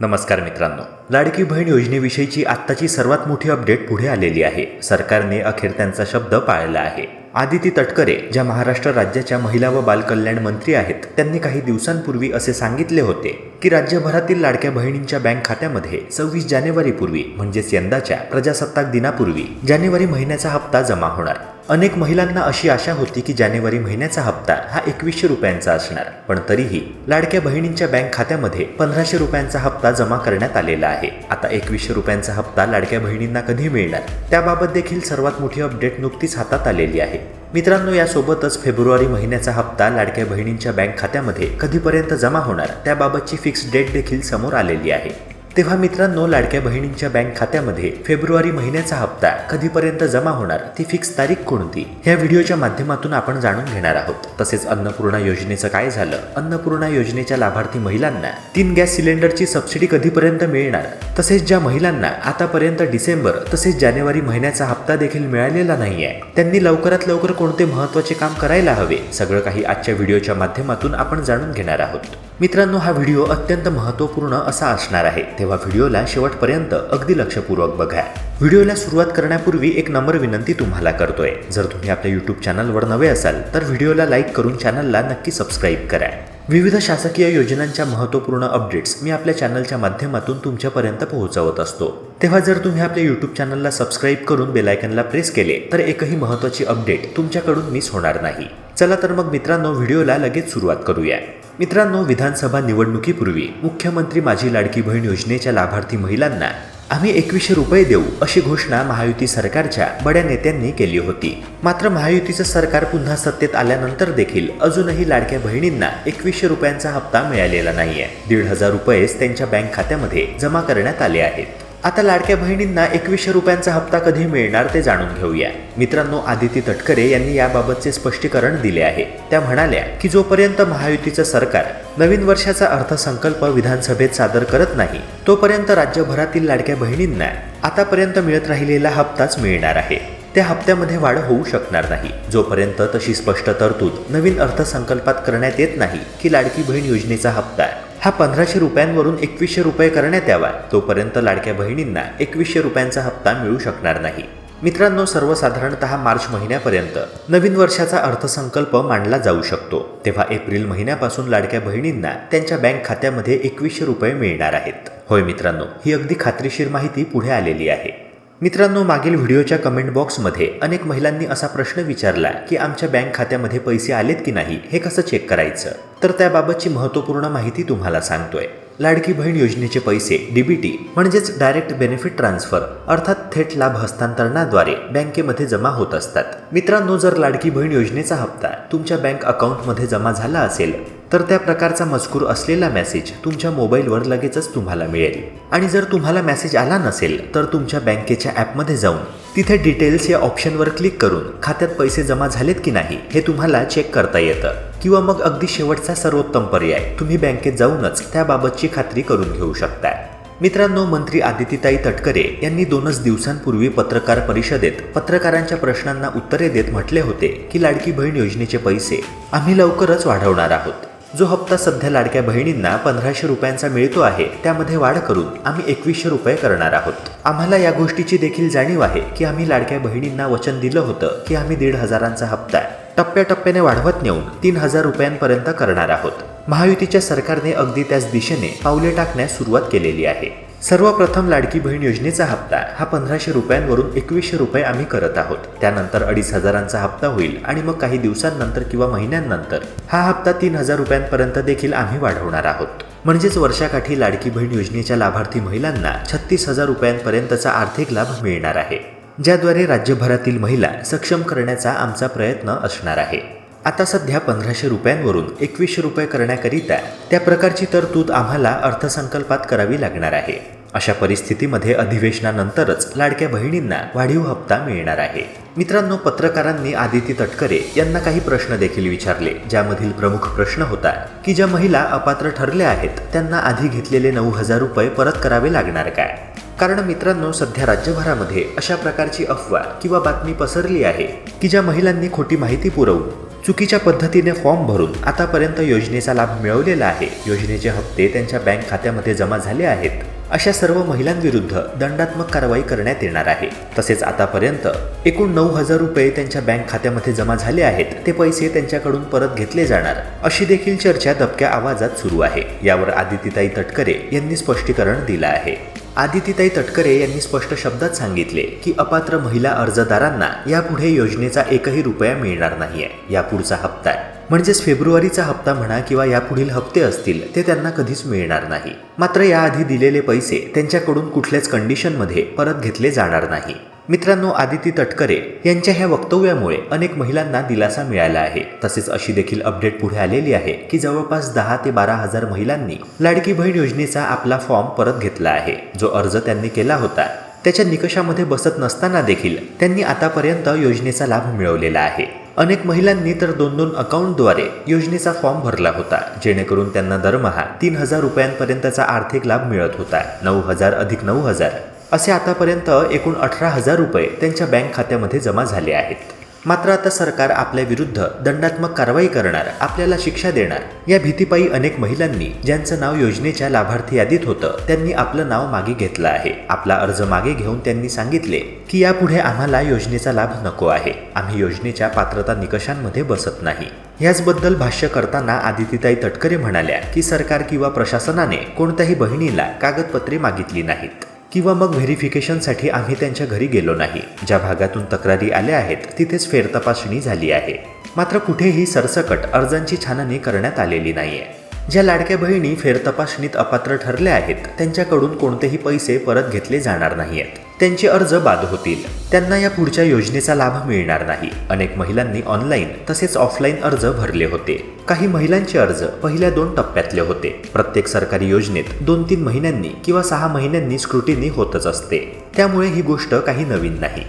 नमस्कार मित्रांनो. लाडकी बहीण योजनेविषयीची आत्ताची सर्वात मोठी अपडेट पुढे आलेली आहे. सरकारने अखेर त्यांचा शब्द पाळला आहे. आदिती तटकरे ज्या महाराष्ट्र राज्याच्या महिला व बालकल्याण मंत्री आहेत त्यांनी काही दिवसांपूर्वी असे सांगितले होते की राज्यभरातील लाडक्या बहिणींच्या बँक खात्यामध्ये सव्वीस जानेवारीपूर्वी म्हणजेच यंदाच्या प्रजासत्ताक दिनापूर्वी जानेवारी महिन्याचा हप्ता जमा होणार. अनेक महिलांना अशी आशा होती की जानेवारी महिन्याचा हप्ता हा एकवीसशे रुपयांचा असणार पण तरीही लाडक्या बहिणींच्या बँक खात्यामध्ये पंधराशे रुपयांचा हप्ता जमा करण्यात आलेला आहे. आता एकवीसशे रुपयांचा हप्ता लाडक्या बहिणींना कधी मिळणार? त्याबाबत देखील सर्वात मोठी अपडेट नुकतीच हातात आलेली आहे. मित्रांनो यासोबतच फेब्रुवारी महिन्याचा हप्ता लाडक्या बहिणींच्या बँक खात्यामध्ये कधीपर्यंत जमा होणार? त्याबाबतची फिक्स डेट देखील समोर आलेली आहे. तेव्हा मित्रांनो लाडक्या बहिणींच्या बँक खात्यामध्ये फेब्रुवारी महिन्याचा हप्ता कधीपर्यंत जमा होणार ती फिक्स तारीख कोणती? ह्या व्हिडिओच्या माध्यमातून आपण जाणून घेणार आहोत. तसेच अन्नपूर्णा योजनेचं काय झालं? अन्नपूर्णा योजनेच्या लाभार्थी महिलांना तीन गॅस सिलेंडरची सबसिडी कधीपर्यंत मिळणार? तसेच ज्या महिलांना आतापर्यंत डिसेंबर तसेच जानेवारी महिन्याचा हप्ता देखील मिळालेला नाहीये त्यांनी लवकरात लवकर कोणते महत्त्वाचे काम करायला हवे? सगळं काही आजच्या व्हिडिओच्या माध्यमातून आपण जाणून घेणार आहोत. मित्रांनो हा व्हिडिओ अत्यंत महत्त्वपूर्ण असा असणार आहे. तेव्हा व्हिडिओला शेवटपर्यंत अगदी लक्षपूर्वक बघा. व्हिडिओला सुरुवात करण्यापूर्वी एक नंबर विनंती तुम्हाला करतोय. जर तुम्ही आपल्या यूट्यूब चॅनलवर नवे असाल तर व्हिडिओला लाईक करून चॅनलला नक्की सबस्क्राईब करा. विविध शासकीय योजनांच्या महत्त्वपूर्ण अपडेट्स मी आपल्या चॅनलच्या माध्यमातून तुमच्यापर्यंत पोहोचवत असतो. तेव्हा जर तुम्ही आपल्या यूट्यूब चॅनलला सबस्क्राईब करून बेलायकनला प्रेस केले तर एकही महत्त्वाची अपडेट तुमच्याकडून मिस होणार नाही. चला तर मग मित्रांनो व्हिडिओला लगेच सुरुवात करूया. मित्रांनो विधानसभा निवडणुकीपूर्वी मुख्यमंत्री माझी लाडकी बहीण योजनेच्या लाभार्थी महिलांना आम्ही एकवीसशे रुपये देऊ अशी घोषणा महायुती सरकारच्या बड्या नेत्यांनी केली होती. मात्र महायुतीचं सरकार पुन्हा सत्तेत आल्यानंतर देखील अजूनही लाडक्या बहिणींना एकवीसशे रुपयांचा हप्ता मिळालेला नाहीये. दीड हजार रुपयेच त्यांच्या बँक खात्यामध्ये जमा करण्यात आले आहेत. आता लाडक्या बहिणींना एकवीसशे रुपयांचा हप्ता कधी मिळणार ते जाणून घेऊया. मित्रांनो आदिती तटकरे यांनी याबाबतचे स्पष्टीकरण दिले आहे. त्या म्हणाल्या की जोपर्यंत महायुतीचं सरकार नवीन वर्षाचा अर्थसंकल्प विधानसभेत सादर करत नाही तोपर्यंत राज्यभरातील लाडक्या बहिणींना आतापर्यंत मिळत राहिलेला हप्ताच मिळणार आहे. त्या हप्त्यामध्ये वाढ होऊ शकणार नाही. जोपर्यंत तशी स्पष्ट तरतूद नवीन अर्थसंकल्पात करण्यात येत नाही की लाडकी बहीण योजनेचा हप्ता हा पंधराशे रुपयांवरून एकवीसशे रुपये करण्यात यावा. तोपर्यंत लाडक्या बहिणींना एकवीसशे रुपयांचा हप्ता मिळू शकणार नाही. मित्रांनो सर्वसाधारणत मार्च महिन्यापर्यंत नवीन वर्षाचा अर्थसंकल्प मांडला जाऊ शकतो. तेव्हा एप्रिल महिन्यापासून लाडक्या बहिणींना त्यांच्या बँक खात्यामध्ये एकवीसशे रुपये मिळणार आहेत. होय मित्रांनो ही अगदी खात्रीशीर माहिती पुढे आलेली आहे. मित्रांनो मागील व्हिडिओच्या कमेंट बॉक्समध्ये अनेक महिलांनी असा प्रश्न विचारला की आमच्या बँक खात्यामध्ये पैसे आलेत की नाही हे कसं चेक करायचं? तर त्याबाबतची महत्त्वपूर्ण माहिती तुम्हाला सांगतोय. लाडकी बहीण योजनेचे पैसे डीबीटी म्हणजेच डायरेक्ट बेनिफिट ट्रान्सफर अर्थात थेट लाभ हस्तांतरणाद्वारे बँकेमध्ये जमा होत असतात. मित्रांनो जर लाडकी बहीण योजनेचा हप्ता तुमच्या बँक अकाउंटमध्ये जमा झाला असेल तर त्या प्रकारचा मजकूर असलेला मेसेज तुमच्या मोबाईलवर लगेचच तुम्हाला मिळेल. आणि जर तुम्हाला मेसेज आला नसेल तर तुमच्या बँकेच्या ॲपमध्ये जाऊन तिथे डिटेल्स या ऑप्शनवर क्लिक करून खात्यात पैसे जमा झालेत की नाही हे तुम्हाला चेक करता येतं. किंवा मग अगदी शेवटचा सर्वोत्तम पर्याय. तुम्ही बँकेत जाऊनच त्याबाबतची खात्री करून घेऊ शकता मित्रांनो मंत्री आदितीताई तटकरे यांनी दोनच दिवसांपूर्वी पत्रकार परिषदेत पत्रकारांच्या प्रश्नांना उत्तरे देत म्हटले होते की लाडकी बहीण योजनेचे पैसे आम्ही लवकरच वाढवणार आहोत. जो हप्ता सध्या लाडक्या बहिणींना पंधराशे रुपयांचा मिळतो आहे त्यामध्ये वाढ करून आम्ही एकवीसशे रुपये करणार आहोत. आम्हाला या गोष्टीची देखील जाणीव आहे की आम्ही लाडक्या बहिणींना वचन दिलं होतं की आम्ही दीड हजारांचा हप्ता टप्प्याटप्प्याने वाढवत नेऊन तीन हजार रुपयांपर्यंत करणार आहोत. महायुतीच्या सरकारने अगदी त्याच दिशेने पावले टाकण्यास सुरुवात केलेली आहे. सर्वप्रथम लाडकी बहीण योजनेचा हप्ता हा पंधराशे रुपयांवरून एकवीसशे रुपये आम्ही करत आहोत. त्यानंतर अडीच हजारांचा हप्ता होईल आणि मग काही दिवसांनंतर किंवा महिन्यांनंतर हा हप्ता तीन हजार रुपयांपर्यंत देखील आम्ही वाढवणार आहोत. म्हणजेच वर्षाकाठी लाडकी बहीण योजनेच्या लाभार्थी महिलांना छत्तीस हजार रुपयांपर्यंतचा आर्थिक लाभ मिळणार आहे. ज्याद्वारे राज्यभरातील महिला सक्षम करण्याचा आमचा प्रयत्न असणार आहे. आता सध्या पंधराशे रुपयांवरून एकवीसशे रुपये करण्याकरिता त्या प्रकारची तरतूद आम्हाला अर्थसंकल्पात करावी लागणार आहे. अशा परिस्थितीमध्ये अधिवेशनानंतरच लाडक्या बहिणींना वाढीव हप्ता मिळणार आहे. मित्रांनो पत्रकारांनी आदिती तटकरे यांना काही प्रश्न देखील विचारले ज्यामधील प्रमुख प्रश्न होता की ज्या महिला अपात्र ठरल्या आहेत त्यांना आधी घेतलेले नऊ हजार रुपये परत करावे लागणार काय? कारण मित्रांनो सध्या राज्यभरामध्ये अशा प्रकारची अफवा किंवा बातमी पसरली आहे की ज्या महिलांनी खोटी माहिती पुरवून चुकीच्या पद्धतीने फॉर्म भरून आतापर्यंत योजनेचा लाभ मिळवलेला आहे. योजनेचे हप्ते त्यांच्या बँक खात्यामध्ये जमा झाले आहेत. अशा सर्व महिलांविरुद्ध दंडात्मक कारवाई करण्यात येणार आहे. तसेच आतापर्यंत एकूण नऊ हजार रुपये त्यांच्या बँक खात्यामध्ये जमा झाले आहेत. ते पैसे त्यांच्याकडून परत घेतले जाणार. अशी देखील चर्चा दबक्या आवाजात सुरू आहे. यावर आदितीताई तटकरे यांनी स्पष्टीकरण दिलं आहे. आदितीताई तटकरे यांनी स्पष्ट शब्दात सांगितले की अपात्र महिला अर्जदारांना यापुढे योजनेचा एकही रुपया मिळणार नाहीये. यापुढचा हप्ता म्हणजेच फेब्रुवारीचा हप्ता म्हणा किंवा यापुढील हप्ते असतील ते त्यांना कधीच मिळणार नाही. मात्र याआधी दिलेले पैसे त्यांच्याकडून कुठल्याच कंडिशनमध्ये परत घेतले जाणार नाही. मित्रांनो आदिती तटकरे यांच्या ह्या वक्तव्यामुळे अनेक महिलांना दिलासा मिळाला आहे. तसेच अशी देखील अपडेट पुढे आलेली आहे की जवळपास दहा ते बारा हजार महिलांनी लाडकी बहीण योजनेचा आपला फॉर्म परत घेतला आहे जो अर्ज त्यांनी केला होता. त्याच्या निकषामध्ये बसत नसताना देखील त्यांनी आतापर्यंत योजनेचा लाभ मिळवलेला आहे. अनेक महिलांनी तर दोन दोन अकाउंटद्वारे योजनेचा फॉर्म भरला होता जेणेकरून त्यांना दरमहा तीन हजार रुपयांपर्यंतचा आर्थिक लाभ मिळत होता. नऊ हजार अधिक नऊ हजार. असे आतापर्यंत एकूण अठरा हजार रुपये त्यांच्या बँक खात्यामध्ये जमा झाले आहेत. मात्र आता सरकार आपल्या विरुद्ध दंडात्मक कारवाई करणार आपल्याला शिक्षा देणार. या भीतीपायी अनेक महिलांनी ज्यांचं नाव योजनेच्या लाभार्थी यादीत होतं त्यांनी आपलं नाव मागे घेतलं आहे. आपला अर्ज मागे घेऊन त्यांनी सांगितले की यापुढे आम्हाला योजनेचा लाभ नको आहे. आम्ही योजनेच्या पात्रता निकषांमध्ये बसत नाही. याचबद्दल भाष्य करताना आदितीताई तटकरे म्हणाल्या की सरकार किंवा प्रशासनाने कोणत्याही बहिणीला कागदपत्रे मागितली नाहीत. किंवा मग व्हेरिफिकेशनसाठी आम्ही त्यांच्या घरी गेलो नाही. ज्या भागातून तक्रारी आल्या आहेत तिथेच फेरतपासणी झाली आहे. मात्र कुठेही सरसकट अर्जांची छाननी करण्यात आलेली नाहीये. ज्या लाडक्या बहिणी फेरतपासणीत अपात्र ठरल्या आहेत त्यांच्याकडून कोणतेही पैसे परत घेतले जाणार नाहीयेत. त्यांचे अर्ज बाद होतील. त्यांना या पुढच्या योजनेचा लाभ मिळणार नाही. अनेक महिलांनी ऑनलाईन तसेच ऑफलाईन अर्ज भरले होते. काही महिलांचे अर्ज पहिल्या दोन टप्प्यातले होते. प्रत्येक सरकारी योजनेत दोन तीन महिन्यांनी किंवा सहा महिन्यांनी स्क्रुटिनी होतच असते. त्यामुळे ही गोष्ट काही नवीन नाही.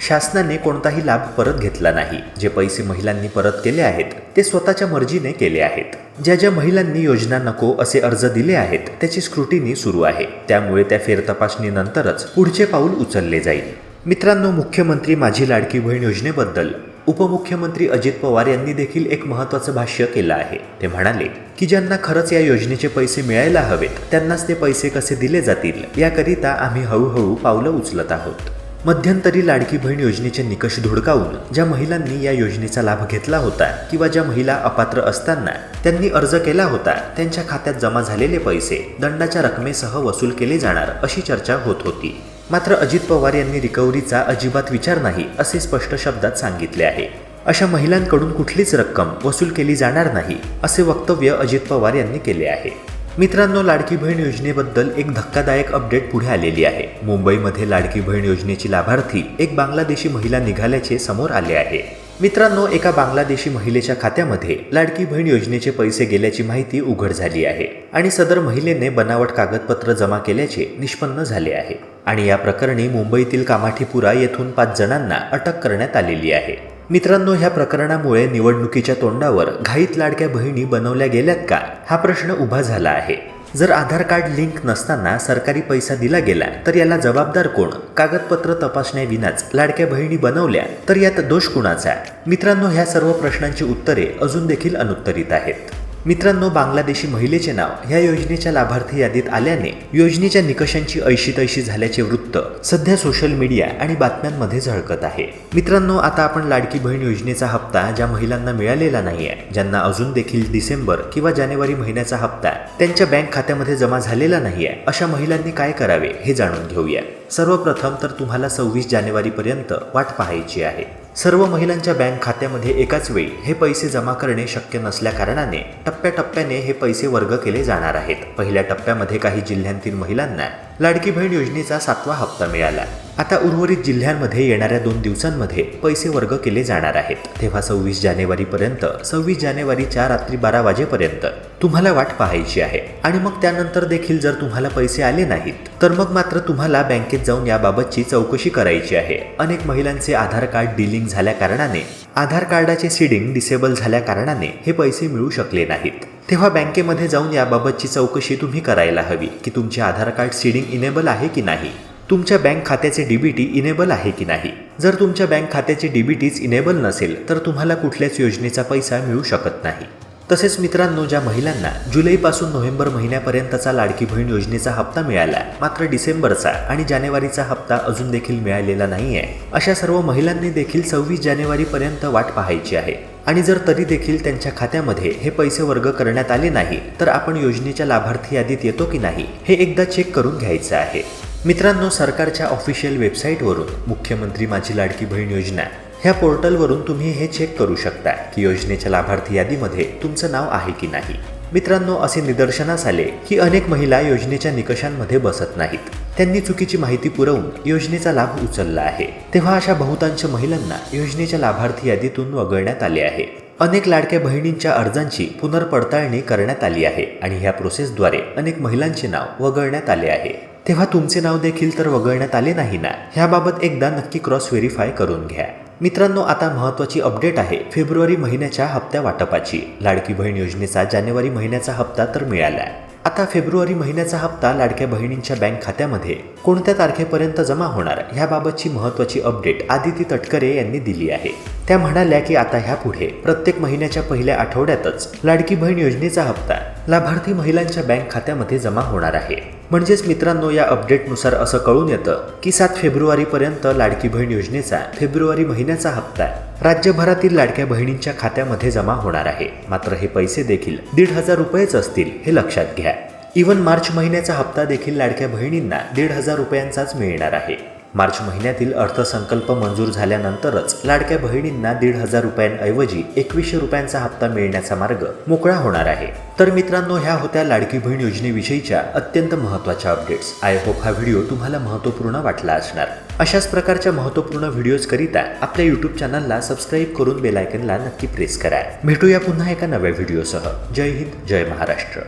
शासनाने कोणताही लाभ परत घेतला नाही. जे पैसे महिलांनी परत केले आहेत ते स्वतःच्या मर्जीने केले आहेत. ज्या ज्या महिलांनी योजना नको असे अर्ज दिले आहेत त्याची स्क्रुटिनी सुरू आहे. त्यामुळे त्या फेरतपासणीनंतरच पुढचे पाऊल उचलले जाईल. मित्रांनो मुख्यमंत्री माझी लाडकी बहीण योजनेबद्दल उपमुख्यमंत्री अजित पवार यांनी देखील एक महत्त्वाचं भाष्य केलं आहे. ते म्हणाले की ज्यांना खरंच या योजनेचे पैसे मिळायला हवेत त्यांनाच ते पैसे कसे दिले जातील याकरिता आम्ही हळूहळू पावलं उचलत आहोत. मध्यंतरी लाडकी बहीण योजनेचे निकष धुडकावून ज्या महिलांनी या योजनेचा लाभ घेतला होता किंवा ज्या महिला अपात्र असताना त्यांनी अर्ज केला होता त्यांच्या खात्यात जमा झालेले पैसे दंडाच्या रकमेसह वसूल केले जाणार अशी चर्चा होत होती. मात्र अजित पवार यांनी रिकव्हरीचा अजिबात विचार नाही असे स्पष्ट शब्दात सांगितले आहे. अशा महिलांकडून कुठलीच रक्कम वसूल केली जाणार नाही असे वक्तव्य अजित पवार यांनी केले आहे. मित्रांनो लाडकी बहीण योजनेबद्दल एक धक्कादायक अपडेट पुढे आलेली आहे. मुंबईमध्ये लाडकी बहीण योजनेची लाभार्थी एक बांगलादेशी महिला निघाल्याचे समोर आले आहे. मित्रांनो एका बांगलादेशी महिलेच्या खात्यामध्ये लाडकी बहीण योजनेचे पैसे गेल्याची माहिती उघड झाली आहे आणि सदर महिलेने बनावट कागदपत्र जमा केल्याचे निष्पन्न झाले आहे. आणि या प्रकरणी मुंबईतील कामाठीपुरा येथून पाच जणांना अटक करण्यात आलेली आहे. मित्रांनो ह्या प्रकरणामुळे निवडणुकीच्या तोंडावर घाईत लाडक्या बहिणी बनवल्या गेल्यात का? हा प्रश्न उभा झाला आहे. जर आधार कार्ड लिंक नसताना सरकारी पैसा दिला गेला तर याला जबाबदार कोण? कागदपत्र तपासण्याविनाच लाडक्या बहिणी बनवल्या तर यात दोष कुणाचा? मित्रांनो ह्या सर्व प्रश्नांची उत्तरे अजून देखील अनुत्तरित आहेत. मित्रांनो बांगलादेशी महिलेचे नाव ह्या योजनेच्या लाभार्थी यादीत आल्याने योजनेच्या निकषांची ऐशी तैशी झाल्याचे वृत्त सध्या सोशल मीडिया आणि बातम्यांमध्ये झळकत आहे. मित्रांनो आता आपण लाडकी बहीण योजनेचा हप्ता ज्या महिलांना मिळालेला नाही आहे ज्यांना अजून देखील डिसेंबर किंवा जानेवारी महिन्याचा हप्ता त्यांच्या बँक खात्यामध्ये जमा झालेला नाही आहे अशा महिलांनी काय करावे हे जाणून घेऊया. सर्वप्रथम तर तुम्हाला सव्वीस जानेवारीपर्यंत वाट पाहायची आहे. सर्व महिलांच्या बँक खात्यामध्ये एकाच वेळी हे पैसे जमा करणे शक्य नसल्याकारणाने टप्प्याटप्प्याने हे पैसे वर्ग केले जाणार आहेत. पहिल्या टप्प्यामध्ये काही जिल्ह्यांतील महिलांना लाडकी बहीण योजनेचा सातवा हप्ता मिळाला. आता उर्वरित जिल्ह्यांमध्ये येणाऱ्या दोन दिवसांमध्ये पैसे वर्ग केले जाणार आहेत. तेव्हा सव्वीस जानेवारीपर्यंत सव्वीस जानेवारीच्या रात्री बारा वाजेपर्यंत तुम्हाला वाट पाहायची आहे. आणि मग त्यानंतर देखील जर तुम्हाला पैसे आले नाहीत तर मग मात्र तुम्हाला बँकेत जाऊन याबाबतची चौकशी करायची आहे. अनेक महिलांचे आधार कार्ड डिलिंग झाल्या कारणाने आधार कार्डाचे सीडिंग डिसेबल झाल्या कारणाने हे पैसे मिळू शकले नाहीत. तेव्हा बँकेमध्ये जाऊन याबाबतची चौकशी तुम्ही करायला हवी की तुमचे आधार कार्ड सीडिंग इनेबल आहे की नाही. तुमच्या बँक खात्याचे डीबीटी इनेबल आहे की नाही? जर तुमच्या बँक खात्याचे डीबीटीच इनेबल नसेल तर तुम्हाला कुठल्याच योजनेचा पैसा मिळू शकत नाही. तसेच मित्रांनो ज्या महिलांना जुलैपासून नोव्हेंबर महिन्यापर्यंतचा लाडकी बहीण योजनेचा हप्ता मिळाला मात्र डिसेंबरचा आणि जानेवारीचा हप्ता अजून देखील मिळालेला नाहीये अशा सर्व महिलांनी देखील सव्वीस जानेवारीपर्यंत वाट पाहायची आहे. आणि जर तरी देखील त्यांच्या खात्यामध्ये हे पैसे वर्ग करण्यात आले नाही तर आपण योजनेच्या लाभार्थी यादीत येतो की नाही हे एकदा चेक करून घ्यायचं आहे. मित्रांनो सरकारच्या ऑफिशियल वेबसाईटवरून मुख्यमंत्री माझी लाडकी बहीण योजना ह्या पोर्टलवरून तुम्ही हे चेक करू शकता की योजनेच्या लाभार्थी यादीमध्ये तुमचं नाव आहे की नाही. मित्रांनो असे निदर्शनास आले की अनेक महिला योजनेच्या निकषांमध्ये बसत नाहीत. त्यांनी चुकीची माहिती पुरवून योजनेचा लाभ उचलला आहे. तेव्हा अशा बहुतांश महिलांना योजनेच्या लाभार्थी यादीतून वगळण्यात आले आहे. अनेक लाडक्या बहिणींच्या अर्जांची पुनर्पडताळणी करण्यात आली आहे आणि ह्या प्रोसेसद्वारे अनेक महिलांचे नाव वगळण्यात आले आहे. तेव्हा तुमचे नाव देखील तर वगळण्यात आले नाही ना? ह्याबाबत एकदा नक्की क्रॉस व्हेरीफाय करून घ्या. मित्रांनो आता महत्त्वाची अपडेट आहे फेब्रुवारी महिन्याच्या हप्त्या वाटपाची. लाडकी बहीण योजनेचा जानेवारी महिन्याचा हप्ता तर मिळाला. आता फेब्रुवारी महिन्याचा हप्ता लाडक्या बहिणींच्या बँक खात्यामध्ये कोणत्या तारखेपर्यंत जमा होणार? ह्याबाबतची महत्त्वाची अपडेट आदिती तटकरे यांनी दिली आहे. त्या म्हणाल्या की आता ह्यापुढे प्रत्येक महिन्याच्या पहिल्या आठवड्यातच लाडकी बहीण योजनेचा हप्ता लाभार्थी महिलांच्या बँक खात्यामध्ये जमा होणार आहे. म्हणजेच मित्रांनो या अपडेटनुसार असं कळून येतं की सात फेब्रुवारीपर्यंत लाडकी बहीण योजनेचा फेब्रुवारी महिन्याचा हप्ता राज्यभरातील लाडक्या बहिणींच्या खात्यामध्ये जमा होणार आहे. मात्र हे पैसे देखील दीड हजार रुपयेच असतील हे लक्षात घ्या. इवन मार्च महिन्याचा हप्ता देखील लाडक्या बहिणींना दीड हजार रुपयांचाच मिळणार आहे. मार्च महिन्यातील अर्थसंकल्प मंजूर झाल्यानंतरच लाडक्या बहिणींना दीड हजार रुपयांऐवजी एकवीसशे रुपयांचा हप्ता मिळण्याचा मार्ग मोकळा होणार आहे. तर मित्रांनो ह्या होत्या लाडकी बहीण योजनेविषयीच्या अत्यंत महत्त्वाच्या अपडेट्स आय होप हा व्हिडिओ तुम्हाला महत्त्वपूर्ण वाटला असणार. अशाच प्रकारच्या महत्त्वपूर्ण व्हिडिओजकरिता आपल्या यूट्यूब चॅनलला सबस्क्राईब करून बेलायकनला नक्की प्रेस करा. भेटूया पुन्हा एका नव्या व्हिडिओसह जय हिंद जय महाराष्ट्र.